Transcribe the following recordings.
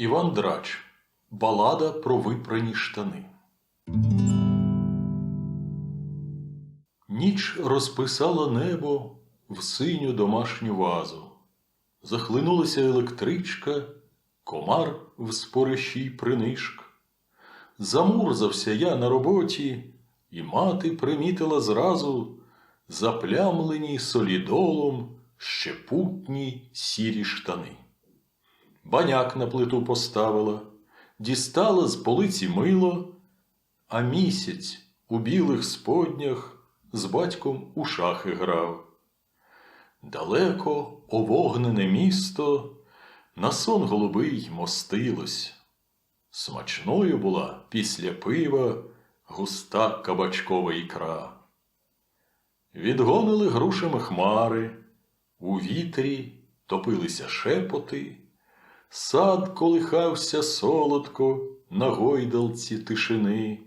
Іван Драч. Балада про випрані штани. Ніч розписала небо в синю домашню вазу. Захлинулася електричка, комар в спорищій принишк. Замурзався я на роботі, і мати примітила зразу заплямлені солідолом щепутні сірі штани. Баняк на плиту поставила, дістала з полиці мило, а місяць у білих споднях з батьком у шахи грав. Далеко овогнене місто на сон голубий мостилось. Смачною була після пива густа кабачкова ікра. Відгонили грушами хмари, у вітрі топилися шепоти, сад колихався солодко на гойдалці тишини,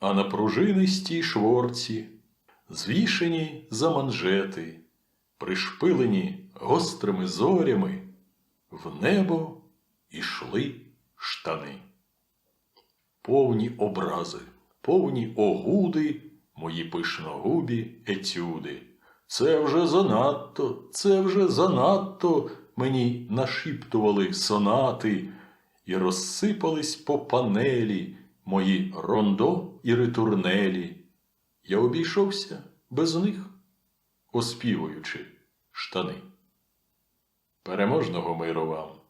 а на пружинистій шворці, звішені за манжети, пришпилені гострими зорями, в небо ішли штани. Повні образи, повні огуди, мої пишногубі етюди. Це вже занадто, це вже занадто мені нашіптували сонати і розсипались по панелі мої рондо і ритурнелі. Я обійшовся без них, оспівуючи штани. Переможного миру вам!